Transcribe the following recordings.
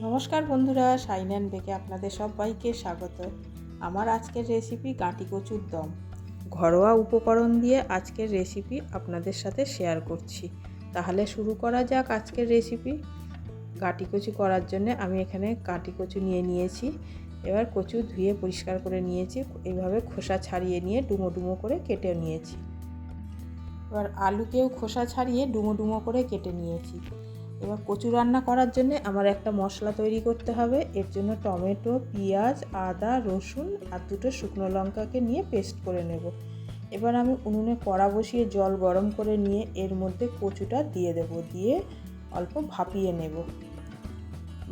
নমস্কার বন্ধুরা সাইনান বেকে আপনাদের সবাইকে স্বাগত। আমার আজকের রেসিপি গাঁটি কচুর দম। ঘরোয়া উপকরণ দিয়ে আজকের রেসিপি আপনাদের সাথে শেয়ার করছি। তাহলে শুরু করা যাক আজকের রেসিপি গাঁটি কচু করার জন্য আমি এখানে গাঁটি কচু নিয়ে নিয়েছি। এবার কচু ধুয়ে পরিষ্কার করে নিয়েছি। এইভাবে খোসা ছাড়িয়ে নিয়ে ডুমো ডুমো করে কেটে নিয়েছি। এবার আলুকেও খোসা ছাড়িয়ে ডুমো ডুমো করে কেটে নিয়েছি। এবার কচু রান্না করার জন্য আমার একটা মশলা তৈরি করতে হবে। এর জন্য টমেটো, পেঁয়াজ, আদা, রসুন আর দুটো শুকনো লঙ্কাকে নিয়ে পেস্ট করে নেব। এবার আমি উনুনে কড়া বসিয়ে জল গরম করে নিয়ে এর মধ্যে কচুটা দিয়ে দেব, দিয়ে অল্প ভাপিয়ে নেব।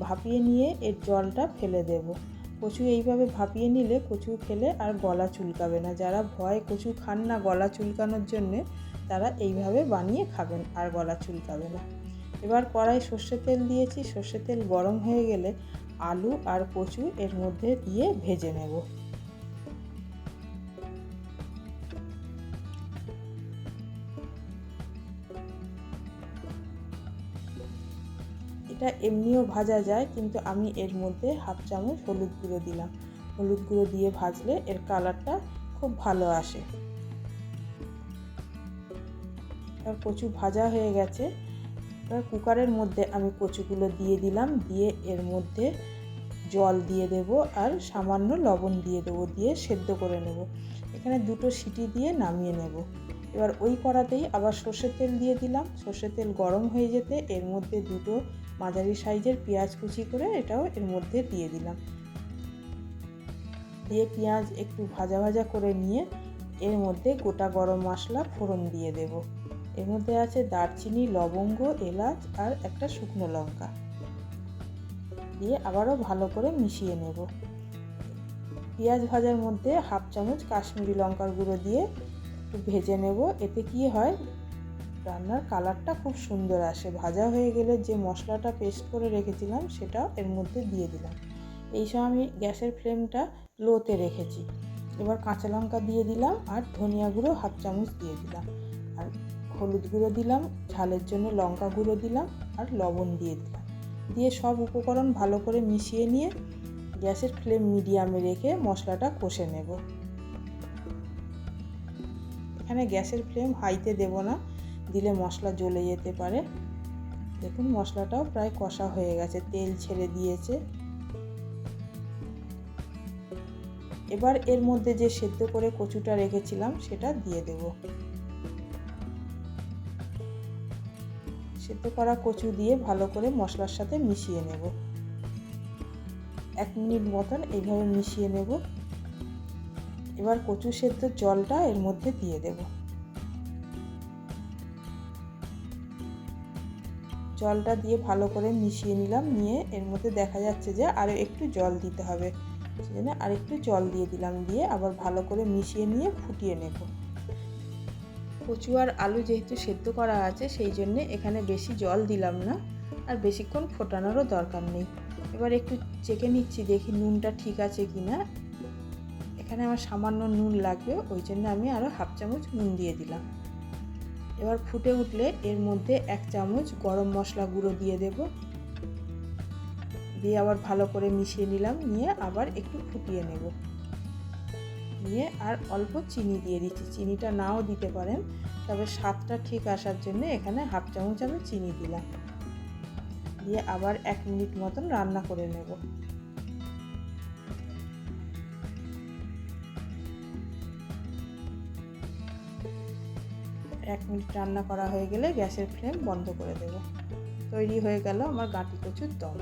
ভাপিয়ে নিয়ে এর জলটা ফেলে দেব। কচু এইভাবে ভাপিয়ে নিলে কচু খেলে আর গলা চুলকাবে না। যারা ভয় কচু খান না গলা চুলকানোর জন্যে, তারা এইভাবে বানিয়ে খাবেন আর গলা চুলকাবে না। এবার কড়াই সর্ষে তেল দিয়েছি। সর্ষে তেল গরম হয়ে গেলে আলু আর কচু এর মধ্যে দিয়ে ভেজে নেব। এটা এমনিও ভাজা যায়, কিন্তু আমি এর মধ্যে হাফ চামচ হলুদ গুঁড়ো দিলাম। হলুদ গুঁড়ো দিয়ে ভাজলে এর কালারটা খুব ভালো আসে। আর কচু ভাজা হয়ে গেছে। এবার কুকারের মধ্যে আমি কচুগুলো দিয়ে দিলাম, দিয়ে এর মধ্যে জল দিয়ে দেব আর সামান্য লবণ দিয়ে দেবো, দিয়ে সেদ্ধ করে নেব। এখানে দুটো সিটি দিয়ে নামিয়ে নেব। এবার ওই কড়াতেই আবার সর্ষের তেল দিয়ে দিলাম। সর্ষের তেল গরম হয়ে যেতে এর মধ্যে দুটো মাঝারি সাইজের পেঁয়াজ কুচি করে এটাও এর মধ্যে দিয়ে দিলাম। দিয়ে পেঁয়াজ একটু ভাজা ভাজা করে নিয়ে এর মধ্যে গোটা গরম মশলা ফোড়ন দিয়ে দেবো। এর মধ্যে আছে দারচিনি, লবঙ্গ, এলাচ আর একটা শুকনো লঙ্কা। দিয়ে আবারও ভালো করে মিশিয়ে নেব। পেঁয়াজ ভাজার মধ্যে হাফ চামচ কাশ্মীরি লঙ্কার গুঁড়ো দিয়ে একটু ভেজে নেব। এতে কি হয়, রান্নার কালারটা খুব সুন্দর আসে। ভাজা হয়ে গেলে যে মশলাটা পেস্ট করে রেখেছিলাম সেটা এর মধ্যে দিয়ে দিলাম। এই সময় আমি গ্যাসের ফ্লেমটা লোতে রেখেছি। এবার কাঁচা লঙ্কা দিয়ে দিলাম আর ধনিয়া গুঁড়ো হাফ চামচ দিয়ে দিলাম। আর হলুদ গুঁড়ো দিলাম, ঝালের জন্য লঙ্কা গুঁড়ো দিলাম আর লবণ দিয়ে দিলাম। দিয়ে সব উপকরণ ভালো করে মিশিয়ে নিয়ে গ্যাসের ফ্লেম মিডিয়ামে রেখে মশলাটা কষে নেব। এখানে গ্যাসের ফ্লেম হাইতে দেব না, দিলে মশলা জ্বলে যেতে পারে। দেখুন, মশলাটাও প্রায় কষা হয়ে গেছে, তেল ছেড়ে দিয়েছে। এবার এর মধ্যে যে সেদ্ধ করে কচুটা রেখেছিলাম, সেটা দিয়ে দেবো। সেদ্ধ করা কচু দিয়ে ভালো করে মশলার সাথে মিশিয়ে নেব। এক মিনিট মতন এইভাবে মিশিয়ে নেব। এবার কচু সেদ্ধ জলটা এর মধ্যে দিয়ে দেব। জলটা দিয়ে ভালো করে মিশিয়ে নিলাম। নিয়ে এর মধ্যে দেখা যাচ্ছে যে আরও একটু জল দিতে হবে। সেজন্য আর একটু জল দিয়ে দিলাম। দিয়ে আবার ভালো করে মিশিয়ে নিয়ে ফুটিয়ে নেব। কচু আর আলু যেহেতু সেদ্ধ করা আছে, সেই জন্যে এখানে বেশি জল দিলাম না। আর বেশিক্ষণ ফোটানোরও দরকার নেই। এবার একটু চেকে নিচ্ছি, দেখি নুনটা ঠিক আছে কি না এখানে আমার সামান্য নুন লাগবে, ওই জন্য আমি আরও হাফ চামচ নুন দিয়ে দিলাম। এবার ফুটে উঠলে এর মধ্যে এক চামচ গরম মশলা গুঁড়ো দিয়ে দেব। দিয়ে আবার ভালো করে মিশিয়ে নিলাম, নিয়ে আবার একটু ফুটিয়ে নেব। নিয়ে আর অল্প চিনি দিয়ে দিচ্ছি। চিনিটা নাও দিতে পারেন, তবে স্বাদটা ঠিক আসার জন্য এখানে হাফ চামচ আমি চিনি দিলাম। দিয়ে আবার এক মিনিট মতন রান্না করে নেব। এক মিনিট রান্না করা হয়ে গেলে গ্যাসের ফ্লেম বন্ধ করে দেব। তৈরি হয়ে গেল আমার গাঁটি কচুর দম।